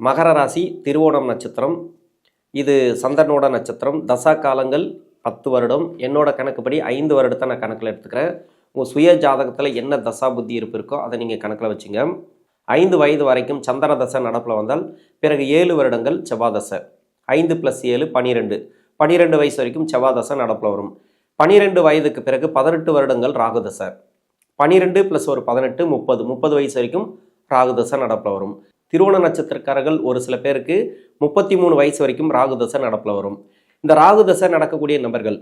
மகர ராசி திருவோணம் நட்சத்திரம். இது சந்திரனோட நட்சத்திரம். தசா காலங்கள் பத்து வருடம். என்னோட கணக்குப்படி ஐந்து வருடத்தை நான் கணக்கில் எடுத்துக்கிறேன். உங்கள் சுய ஜாதகத்தில் என்ன தசா புத்தி இருப்பு இருக்கோ அதை நீங்கள் கணக்கில் வச்சுங்க. ஐந்து வயது வரைக்கும் சந்திர தசை நடப்பில் வந்தால் பிறகு ஏழு வருடங்கள் செவ்வாதசை ஐந்து ப்ளஸ் ஏழு பனிரெண்டு. பனிரெண்டு வயசு வரைக்கும் செவ்வாதசை நடப்பில் வரும். பனிரெண்டு வயதுக்கு பிறகு பதினெட்டு வருடங்கள் ராகுதசை பனிரெண்டு ப்ளஸ் ஒரு பதினெட்டு முப்பது. முப்பது வயசு வரைக்கும் ராகுதசை நடப்பில் வரும். திருவோண நட்சத்திரக்காரர்கள் ஒரு சில பேருக்கு முப்பத்தி மூணு வயசு வரைக்கும் ராகு தசை நடப்பில் வரும். இந்த ராகு தசை நடக்கக்கூடிய நபர்கள்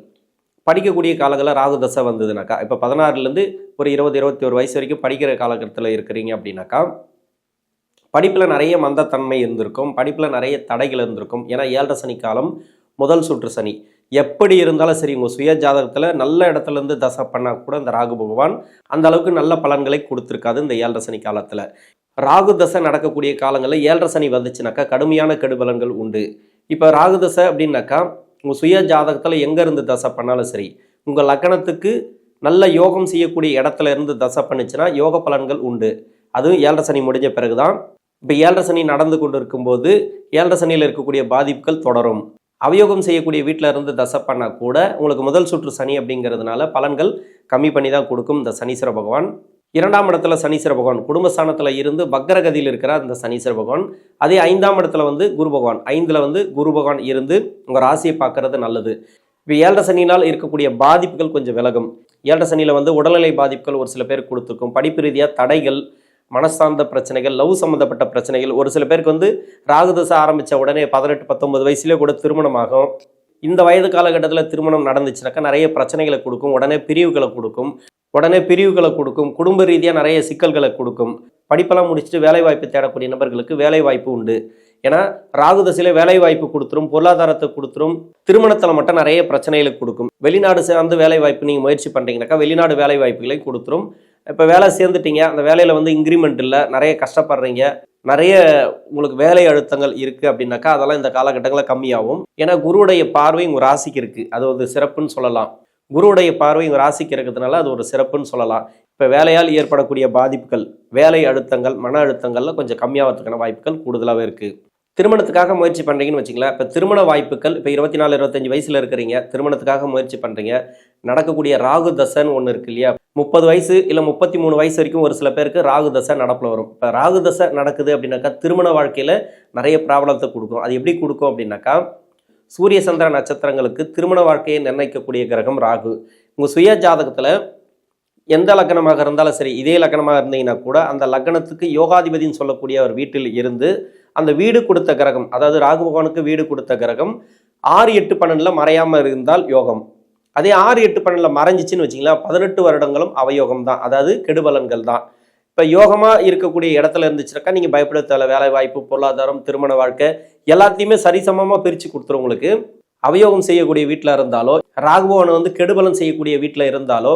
படிக்கக்கூடிய காலங்களில் ராகு தசை வந்ததுனாக்கா இப்போ பதினாறுலேருந்து ஒரு இருபது இருபத்தி ஒரு வயசு வரைக்கும் படிக்கிற காலகட்டத்தில் இருக்கிறீங்க அப்படின்னாக்கா படிப்பில் நிறைய மந்தத்தன்மை இருந்திருக்கும் படிப்பில் நிறைய தடைகள் இருந்திருக்கும். ஏன்னா ஏழரை சனி காலம் முதல் சுற்று சனி. எப்படி இருந்தாலும் சரி உங்கள் சுய ஜாதகத்தில் நல்ல இடத்துல இருந்து தசை பண்ணால் கூட இந்த ராகு பகவான் அந்த அளவுக்கு நல்ல பலன்களை கொடுத்துருக்காது இந்த ஏழரை சனி காலத்தில். ராகு தசை நடக்கக்கூடிய காலங்களில் ஏழரை சனி வந்துச்சுனாக்கா கடுமையான கெடுபலன்கள் உண்டு. இப்போ ராகு தசை அப்படின்னாக்கா உங்கள் சுய ஜாதகத்தில் எங்கேருந்து தசை பண்ணாலும் சரி உங்கள் லக்கணத்துக்கு நல்ல யோகம் செய்யக்கூடிய இடத்துல இருந்து தசை பண்ணுச்சுன்னா யோக பலன்கள் உண்டு. அதுவும் ஏழரை சனி முடிஞ்ச பிறகு தான் இப்போ ஏழரை சனி நடந்து கொண்டு இருக்கும்போது ஏழரை சனியில் இருக்கக்கூடிய பாதிப்புகள் தொடரும். அவயோகம் செய்யக்கூடிய வீட்டில் இருந்து தசை பண்ணால் கூட உங்களுக்கு முதல் சுற்று சனி அப்படிங்கிறதுனால பலன்கள் கம்மி பண்ணி தான் கொடுக்கும் இந்த சனீஸ்வர பகவான். இரண்டாம் இடத்துல சனீஸ்வர பகவான் குடும்பஸ்தானத்தில் இருந்து வக்கரகதியில் இருக்கிற அந்த சனீஸ்வர பகவான். அதே ஐந்தாம் இடத்துல வந்து குரு பகவான். ஐந்தில் வந்து குரு பகவான் இருந்து உங்கள் ராசியை பார்க்கறது நல்லது. இப்போ ஏழரை சனினால் இருக்கக்கூடிய பாதிப்புகள் கொஞ்சம் விலகும். ஏழரை சனியில் வந்து உடல்நிலை பாதிப்புகள் ஒரு சில பேருக்கு கொடுத்துருக்கும். படிப்பு ரீதியாக தடைகள் மனசார்ந்த பிரச்சனைகள் லவ் சம்மந்தப்பட்ட பிரச்சனைகள். ஒரு சில பேருக்கு வந்து ராகுதசை ஆரம்பித்த உடனே பதினெட்டு பத்தொன்பது வயசுலேயே கூட திருமணமாகும் இந்த வயது காலகட்டத்தில் திருமணம் நடந்துச்சுனாக்கா நிறைய பிரச்சனைகளை கொடுக்கும். உடனே பிரிவுகளை கொடுக்கும். உடனே பிரிவுகளை கொடுக்கும் குடும்ப ரீதியாக நிறைய சிக்கல்களை கொடுக்கும். படிப்பெல்லாம் முடிச்சுட்டு வேலைவாய்ப்பு தேடக்கூடிய நபர்களுக்கு வேலைவாய்ப்பு உண்டு. ஏன்னா ராகு தசையில வேலைவாய்ப்பு கொடுத்துரும் பொருளாதாரத்தை கொடுத்துரும் திருமணத்தில் மட்டும் நிறைய பிரச்சனைகளை கொடுக்கும். வெளிநாடு சார்ந்து வேலைவாய்ப்பு நீங்கள் முயற்சி பண்ணுறீங்கனாக்கா வெளிநாடு வேலை கொடுத்துரும். இப்போ வேலை சேர்ந்துட்டீங்க அந்த வேலையில் வந்து இன்க்ரிமெண்ட் இல்லை நிறைய கஷ்டப்படுறீங்க நிறைய உங்களுக்கு வேலை அழுத்தங்கள் இருக்குது அப்படின்னாக்கா அதெல்லாம் இந்த காலகட்டங்களில் கம்மியாகும். ஏன்னா குருவுடைய பார்வை உங்கள் ராசிக்கு இருக்குது அது ஒரு சிறப்புன்னு சொல்லலாம். குருவுடைய பார்வை உங்கள் ராசிக்கு இருக்கிறதுனால அது ஒரு சிறப்புன்னு சொல்லலாம். இப்போ வேலையால் ஏற்படக்கூடிய பாதிப்புகள் வேலை அழுத்தங்கள் மன அழுத்தங்கள்ல கொஞ்சம் கம்மியாகிறதுக்கான வாய்ப்புகள் கூடுதலாகவே இருக்குது திருமணத்துக்காக முயற்சி பண்ணுறீங்கன்னு வச்சுங்களேன் இப்போ திருமண வாய்ப்புகள் இப்போ இருபத்தி நாலு இருபத்தஞ்சு வயசில் இருக்கிறீங்க. திருமணத்துக்காக முயற்சி பண்ணுறீங்க நடக்கக்கூடிய ராகு தசைன்னு ஒன்று இருக்கு இல்லையா? முப்பது வயசு இல்லை முப்பத்தி மூணு வயசு வரைக்கும் ஒரு சில பேருக்கு ராகு தசை நடப்பில் வரும். இப்போ ராகு தசை நடக்குது அப்படின்னாக்கா திருமண வாழ்க்கையில் நிறைய ப்ராப்ளத்தை கொடுக்கும். அது எப்படி கொடுக்கும் அப்படின்னாக்கா சூரிய சந்திர நட்சத்திரங்களுக்கு திருமண வாழ்க்கையை நிர்ணயிக்கக்கூடிய கிரகம் ராகு. உங்கள் சுய ஜாதகத்தில் எந்த லக்னமாக இருந்தாலும் சரி இதே லக்னமாக இருந்தீங்கன்னா கூட அந்த லக்னத்துக்கு யோகாதிபதின்னு சொல்லக்கூடிய ஒரு வீட்டில் இருந்து அந்த வீடு கொடுத்த கிரகம் அதாவது ராகு பகவானுக்கு வீடு கொடுத்த கிரகம் ஆறு எட்டு பன்னெண்டில் மறையாமல் இருந்தால் யோகம். அதே ஆறு எட்டு பன்னெண்டில் மறைஞ்சிச்சின்னு வச்சிங்களா பதினெட்டு வருடங்களும் அவயோகம் தான் அதாவது கெடுபலன்கள் தான். இப்போ யோகமாக இருக்கக்கூடிய இடத்துல இருந்துச்சுனாக்கா நீங்கள் பயப்பட தேவை வேலை வாய்ப்பு பொருளாதாரம் திருமண வாழ்க்கை எல்லாத்தையுமே சரிசமமாக பிரித்து கொடுத்துரும் உங்களுக்கு. அவயோகம் செய்யக்கூடிய வீட்டில் இருந்தாலோ ராகுபவனை வந்து கெடுபலன் செய்யக்கூடிய வீட்டில் இருந்தாலோ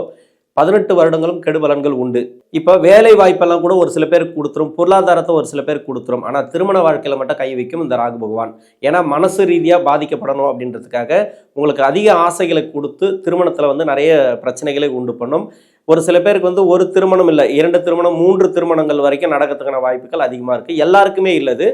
பதினெட்டு வருடங்களும் கெடுபலன்கள் உண்டு. இப்போ வேலை வாய்ப்பெல்லாம் கூட ஒரு சில பேருக்கு கொடுத்துரும் பொருளாதாரத்தை ஒரு சில பேருக்கு கொடுத்துரும். ஆனால் திருமண வாழ்க்கையில் மட்டும் கை வைக்கும் இந்த ராகு பகவான். ஏன்னா மனசு ரீதியாக பாதிக்கப்படணும் அப்படின்றதுக்காக உங்களுக்கு அதிக ஆசைகளை கொடுத்து திருமணத்தில் வந்து நிறைய பிரச்சனைகளை உண்டு பண்ணும். ஒரு சில பேருக்கு வந்து ஒரு திருமணம் இல்லை இரண்டு திருமணம் மூன்று திருமணங்கள் வரைக்கும் நடக்கிறதுக்கான வாய்ப்புகள் அதிகமாக இருக்குது எல்லாருக்குமே இல்லது.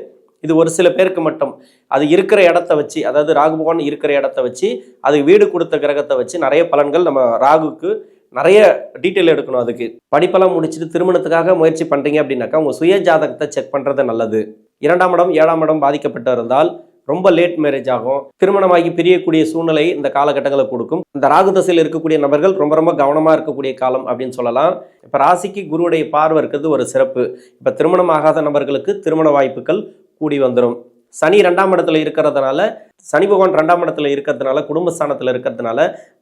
இது ஒரு சில பேருக்கு மட்டும். அது இருக்கிற இடத்த வச்சு அதாவது ராகு பகவான் இருக்கிற இடத்த வச்சு அது வீடு கொடுத்த கிரகத்தை வச்சு நிறைய பலன்கள் நம்ம ராகுக்கு நிறைய டீட்டெயில் எடுக்கணும் அதுக்கு. படிப்பெல்லாம் முடிச்சுட்டு திருமணத்துக்காக முயற்சி பண்ணுறீங்க அப்படின்னாக்கா உங்கள் சுய ஜாதகத்தை செக் பண்ணுறது நல்லது. இரண்டாம் இடம் ஏழாம் இடம் பாதிக்கப்பட்டு இருந்தால் ரொம்ப லேட் மேரேஜ் ஆகும். திருமணமாகி பிரியக்கூடிய சூழ்நிலை இந்த காலகட்டங்களை கொடுக்கும். இந்த ராகு தசையில் இருக்கக்கூடிய நபர்கள் ரொம்ப ரொம்ப கவனமாக இருக்கக்கூடிய காலம் அப்படின்னு சொல்லலாம். இப்போ ராசிக்கு குருவுடைய பார்வை இருக்கிறது ஒரு சிறப்பு. இப்போ திருமணம் ஆகாத நபர்களுக்கு திருமண வாய்ப்புகள் கூடி வந்துடும் சனி ரெண்டாம் இடத்துல இருக்கிறதுனால சனி பகவான் ரெண்டாம் இடத்துல இருக்கிறதுனால குடும்பஸ்தானத்தில் இருக்கிறதுனால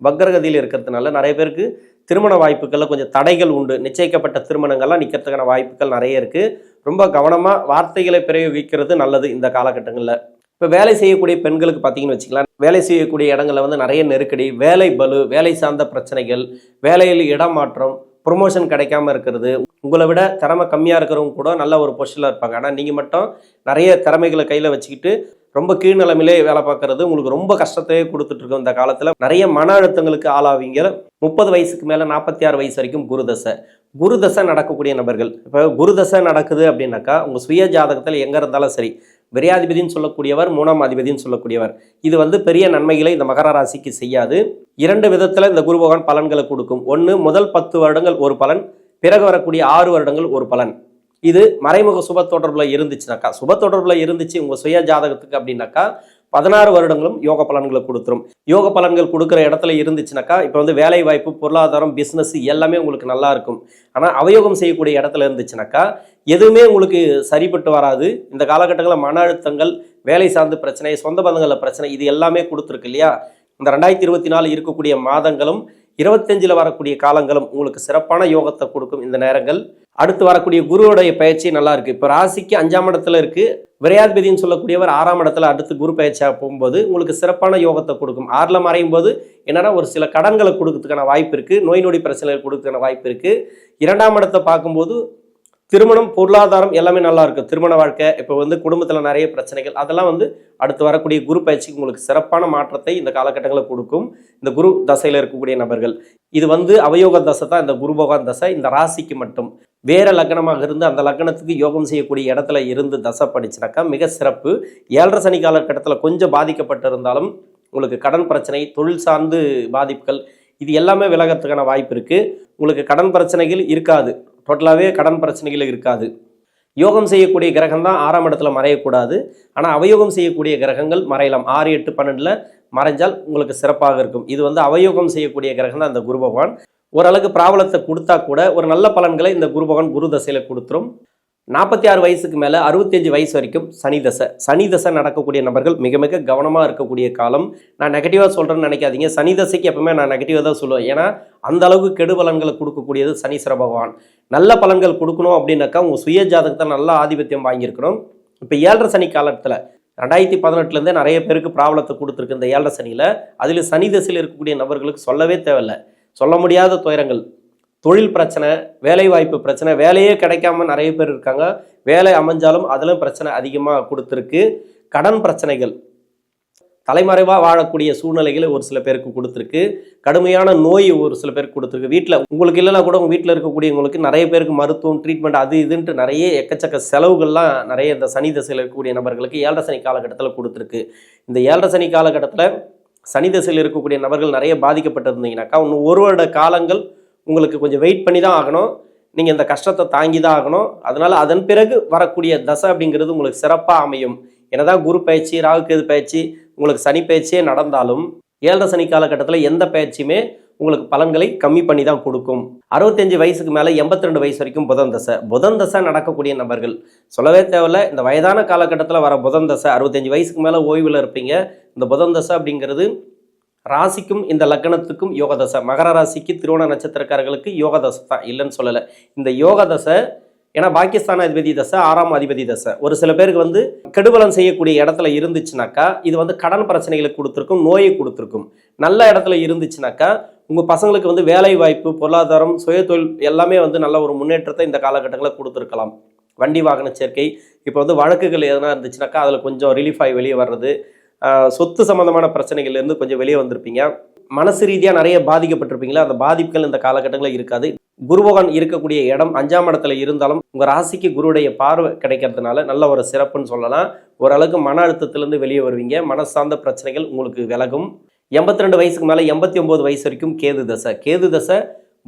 பக்ரகதியில் இருக்கிறதுனால நிறைய பேருக்கு திருமண வாய்ப்புகளில் கொஞ்சம் தடைகள் உண்டு. நிச்சயிக்கப்பட்ட திருமணங்கள்லாம் நிற்கிறதுக்கான வாய்ப்புகள் நிறைய இருக்குது ரொம்ப கவனமாக வார்த்தைகளை பிரயோகிக்கிறது நல்லது இந்த காலகட்டங்களில். இப்போ வேலை செய்யக்கூடிய பெண்களுக்கு பார்த்தீங்கன்னு வச்சுக்கலாம். வேலை செய்யக்கூடிய இடங்களில் வந்து நிறைய நெருக்கடி வேலை பலு வேலை சார்ந்த பிரச்சனைகள் வேலையில் இடமாற்றம் ப்ரொமோஷன் கிடைக்காம இருக்கிறது. உங்களை விட திறமை கம்மியாக இருக்கிறவங்க கூட நல்ல ஒரு பொசிஷனில் இருப்பாங்க. ஆனால் நீங்கள் மட்டும் நிறைய திறமைகளை கையில் வச்சுக்கிட்டு ரொம்ப கீழ்நிலைமையிலே வேலை பார்க்கறது உங்களுக்கு ரொம்ப கஷ்டத்தையே கொடுத்துட்ருக்கும் இந்த காலத்தில். நிறைய மன அழுத்தங்களுக்கு ஆளாவீங்க. முப்பது வயசுக்கு மேலே நாற்பத்தி ஆறு வயசு வரைக்கும் குருதசை குருதசை நடக்கக்கூடிய நபர்கள். இப்போ குருதசை நடக்குது அப்படின்னாக்கா உங்கள் சுய ஜாதகத்தில் எங்கே இருந்தாலும் சரி விரையாதிபதினு சொல்லக்கூடியவர் மூணாம் அதிபதினு சொல்லக்கூடியவர். இது வந்து பெரிய நன்மைகளை இந்த மகர ராசிக்கு செய்யாது. இரண்டு விதத்தில் இந்த குரு பகவான் பலன்களை கொடுக்கும். ஒன்று முதல் பத்து வருடங்கள் ஒரு பலன் பிறகு வரக்கூடிய ஆறு வருடங்கள் ஒரு பலன். இது மறைமுக சுப தொடர்பில் இருந்துச்சுனாக்கா சுப தொடர்பில் இருந்துச்சு உங்கள் சுய ஜாதகத்துக்கு அப்படின்னாக்கா பதினாறு வருடங்களும் யோக பலன்களை கொடுத்துரும். யோக பலன்கள் கொடுக்குற இடத்துல இருந்துச்சுனாக்கா இப்போ வந்து வேலை வாய்ப்பு பொருளாதாரம் பிஸ்னஸ் எல்லாமே உங்களுக்கு நல்லா இருக்கும். ஆனால் அவயோகம் செய்யக்கூடிய இடத்துல இருந்துச்சுனாக்கா எதுவுமே உங்களுக்கு சரிப்பட்டு வராது. இந்த காலகட்டங்களில் மன அழுத்தங்கள் வேலை சார்ந்த பிரச்சனை சொந்த பந்தங்களில் பிரச்சனை இது எல்லாமே கொடுத்துருக்கு இல்லையா? இந்த ரெண்டாயிரத்தி இருபத்தி நாலு இருக்கக்கூடிய மாதங்களும் இருபத்தஞ்சில் வரக்கூடிய காலங்களும் உங்களுக்கு சிறப்பான யோகத்தை கொடுக்கும் இந்த நேரங்கள். அடுத்து வரக்கூடிய குருவுடைய பயிற்சி நல்லா இருக்கு. இப்போ ராசிக்கு அஞ்சாம் இடத்துல இருக்கு. விரையாதிபதினு சொல்லக்கூடியவர் ஆறாம் இடத்துல அடுத்து குரு பயிற்சியாக போகும்போது உங்களுக்கு சிறப்பான யோகத்தை கொடுக்கும். ஆறில் மறையும் போது என்னென்னா ஒரு சில கடன்களை கொடுக்கறதுக்கான வாய்ப்பு இருக்குது நோய் நொடி பிரச்சனைகள் கொடுக்கறதுக்கான வாய்ப்பு இருக்குது இரண்டாம் இடத்தை பார்க்கும்போது திருமணம் பொருளாதாரம் எல்லாமே நல்லா இருக்கும். திருமண வாழ்க்கை இப்போ வந்து குடும்பத்தில் நிறைய பிரச்சனைகள் அதெல்லாம் வந்து அடுத்து வரக்கூடிய குரு பயிற்சிக்கு உங்களுக்கு சிறப்பான மாற்றத்தை இந்த காலகட்டங்களில் கொடுக்கும். இந்த குரு தசையில் இருக்கக்கூடிய நபர்கள். இது வந்து அவயோக தசை தான். இந்த குருபகான் தசை இந்த ராசிக்கு மட்டும். வேற லக்னமாக இருந்து அந்த லக்னத்துக்கு யோகம் செய்யக்கூடிய இடத்துல இருந்து தசை படிச்சுனாக்கா மிக சிறப்பு. ஏழரை சனி காலகட்டத்தில் கொஞ்சம் பாதிக்கப்பட்டிருந்தாலும் உங்களுக்கு கடன் பிரச்சனை தொழில் சார்ந்து பாதிப்புகள் இது எல்லாமே விலகிறதுக்கான வாய்ப்பு இருக்குது உங்களுக்கு கடன் பிரச்சனைகள் இருக்காது. டோட்டலாகவே கடன் பிரச்சனைகள் இருக்காது. யோகம் செய்யக்கூடிய கிரகம் தான் ஆறாம் இடத்துல மறையக்கூடாது. ஆனால் அவயோகம் செய்யக்கூடிய கிரகங்கள் மறையலாம். ஆறு எட்டு பன்னெண்டில் மறைஞ்சால் உங்களுக்கு சிறப்பாக இருக்கும். இது வந்து அவயோகம் செய்யக்கூடிய கிரகம் தான் அந்த குரு பகவான். ஓரளவுக்கு பிராபலத்தை கொடுத்தா கூட ஒரு நல்ல பலன்களை இந்த குரு பகவான் குரு தசையில் கொடுத்துரும். நாற்பத்தி ஆறு வயசுக்கு மேலே அறுபத்தஞ்சு வயசு வரைக்கும் சனி தசை. சனி தசை நடக்கக்கூடிய நபர்கள் மிக மிக கவனமாக இருக்கக்கூடிய காலம். நான் நெகட்டிவாக சொல்கிறேன்னு நினைக்காதீங்க. சனி தசைக்கு எப்பவுமே நான் நெகட்டிவாக தான் சொல்லுவேன். ஏன்னா அந்த அளவுக்கு கெடு பலன்களை கொடுக்கக்கூடியது சனீஸ்வர பகவான். நல்ல பலன்கள் கொடுக்கணும் அப்படின்னாக்கா உங்கள் சுய ஜாதகத்தை நல்ல ஆதிபத்தியம் வாங்கியிருக்கணும். இப்போ ஏழரை சனி காலத்தில் ரெண்டாயிரத்தி பதினெட்டுலேருந்தே நிறைய பேருக்கு ப்ராப்ளத்தை கொடுத்துருக்கு இந்த ஏழரை சனியில். அதில் சனி தசையில் இருக்கக்கூடிய நபர்களுக்கு சொல்லவே தேவையில்லை. சொல்ல முடியாத துயரங்கள். தொழில் பிரச்சனை வேலை வாய்ப்பு பிரச்சனை வேலையே கிடைக்காம நிறைய பேர் இருக்காங்க. வேலை அமைஞ்சாலும் அதிலும் பிரச்சனை அதிகமாக கொடுத்துருக்கு. கடன் பிரச்சனைகள். தலைமறைவாக வாழக்கூடிய சூழ்நிலைகளை ஒரு சில பேருக்கு கொடுத்துருக்கு. கடுமையான நோய் ஒரு சில பேருக்கு கொடுத்துருக்கு. வீட்டில் உங்களுக்கு இல்லைனா கூட உங்கள் வீட்டில் இருக்கக்கூடியவங்களுக்கு நிறைய பேருக்கு மருத்துவம் ட்ரீட்மெண்ட் அது இதுன்ட்டு நிறைய எக்கச்சக்க செலவுகள்லாம் நிறைய இந்த சனி தசையில் இருக்கக்கூடிய நபர்களுக்கு ஏழரை சனி காலகட்டத்தில் கொடுத்துருக்கு. இந்த ஏழரை சனி காலகட்டத்தில் சனி தசையில் இருக்கக்கூடிய நபர்கள் நிறைய பாதிக்கப்பட்டிருந்தீங்கனாக்கா இன்னும் ஒரு வருட காலங்கள் உங்களுக்கு கொஞ்சம் வெயிட் பண்ணி தான் ஆகணும். நீங்கள் இந்த கஷ்டத்தை தாங்கி தான் ஆகணும். அதனால் அதன் பிறகு வரக்கூடிய தசை அப்படிங்கிறது உங்களுக்கு சிறப்பாக அமையும். என்னதான் குரு பயிற்சி ராகு கேது பயிற்சி உங்களுக்கு சனி பயிற்சியே நடந்தாலும் ஏழரை சனி காலகட்டத்தில் எந்த பயிற்சியுமே உங்களுக்கு பலன்களை கம்மி பண்ணி தான் கொடுக்கும். அறுபத்தஞ்சு வயசுக்கு மேலே எண்பத்தி ரெண்டு வயசு வரைக்கும் புதன் தசை புதன் தசை நடக்கக்கூடிய நபர்கள் சொல்லவே தேவையில்ல இந்த வயதான காலகட்டத்தில் வர புதன் தசை அறுபத்தஞ்சு வயசுக்கு மேலே ஓய்வில் இருப்பீங்க. இந்த புதன் தசை அப்படிங்கிறது ராசிக்கும் இந்த லக்னத்துக்கும் யோகதசை. மகர ராசிக்கு திருவோண நட்சத்திரக்காரர்களுக்கு யோகதசை தான் இல்லைன்னு சொல்லலை. இந்த யோகதசை ஏன்னா பாகிஸ்தான் அதிபதி தசை ஆறாம் அதிபதி தசை. ஒரு சில பேருக்கு வந்து கெடுபலம் செய்யக்கூடிய இடத்துல இருந்துச்சுனாக்கா இது வந்து கடன் பிரச்சனைகளை கொடுத்துருக்கும் நோயை கொடுத்துருக்கும். நல்ல இடத்துல இருந்துச்சுனாக்கா உங்கள் பசங்களுக்கு வந்து வேலை வாய்ப்பு பொருளாதாரம் சுயதொழில் எல்லாமே வந்து நல்ல ஒரு முன்னேற்றத்தை இந்த காலகட்டங்களில் கொடுத்துருக்கலாம். வண்டி வாகன சேர்க்கை இப்போ வந்து வழக்குகள் எதனா இருந்துச்சுனாக்கா அதில் கொஞ்சம் ரிலீஃப் ஆகி வெளியே வர்றது சொத்து சம்மந்தமான பிரச்சனைகள்லேருந்து கொஞ்சம் வெளியே வந்திருப்பீங்க. மனசு ரீதியாக நிறைய பாதிக்கப்பட்டிருப்பீங்களா? அந்த பாதிப்புகள் இந்த காலகட்டங்களில் இருக்காது. குருபகவான் இருக்கக்கூடிய இடம் அஞ்சாம் இடத்துல இருந்தாலும் உங்கள் ராசிக்கு குருவுடைய பார்வை கிடைக்கிறதுனால நல்ல ஒரு சிறப்புன்னு சொல்லலாம். ஓரளவுக்கு மன அழுத்தத்திலேருந்து வெளியே வருவீங்க. மனசார்ந்த பிரச்சனைகள் உங்களுக்கு விலகும். எண்பத்தி ரெண்டு வயசுக்கு மேலே எண்பத்தி ஒம்பது வயசு வரைக்கும் கேது தசை. கேது தசை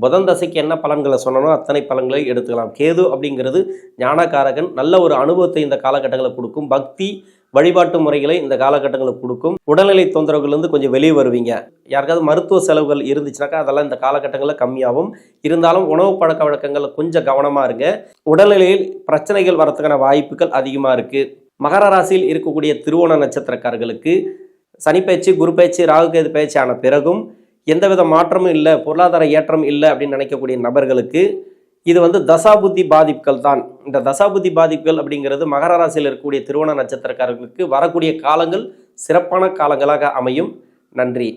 புதன் தசைக்கு என்ன பலன்களை சொன்னனோ அத்தனை பலன்களை எடுத்துக்கலாம். கேது அப்படிங்கிறது ஞானகாரகன் நல்ல ஒரு அனுபவத்தை இந்த காலகட்டங்களில் கொடுக்கும். பக்தி வழிபாட்டு முறைகளை இந்த காலகட்டங்களுக்கு கொடுக்கும். உடல்நிலை தொந்தரவுகள்லேருந்து கொஞ்சம் வெளியே வருவீங்க. யாருக்காவது மருத்துவ செலவுகள் இருந்துச்சுனாக்கா அதெல்லாம் இந்த காலகட்டங்களில் கம்மியாகும். இருந்தாலும் உணவு பழக்க வழக்கங்களில் கொஞ்சம் கவனமாக இருங்க. உடல்நிலையில் பிரச்சனைகள் வரத்துக்கான வாய்ப்புகள் அதிகமாக இருக்குது மகர ராசியில் இருக்கக்கூடிய திருவோண நட்சத்திரக்காரர்களுக்கு சனி பயிற்சி குரு பயிற்சி ராகுகேது பயிற்சி ஆன பிறகும் எந்தவித மாற்றமும் இல்லை பொருளாதார ஏற்றம் இல்லை அப்படின்னு நினைக்கக்கூடிய நபர்களுக்கு இது வந்து தசாபுத்தி பாதிப்புகள் தான். இந்த தசாபுத்தி பாதிப்புகள் அப்படிங்கிறது மகர ராசியில் இருக்கக்கூடிய திருவோண நட்சத்திரக்காரர்களுக்கு வரக்கூடிய காலங்கள் சிறப்பான காலங்களாக அமையும். நன்றி.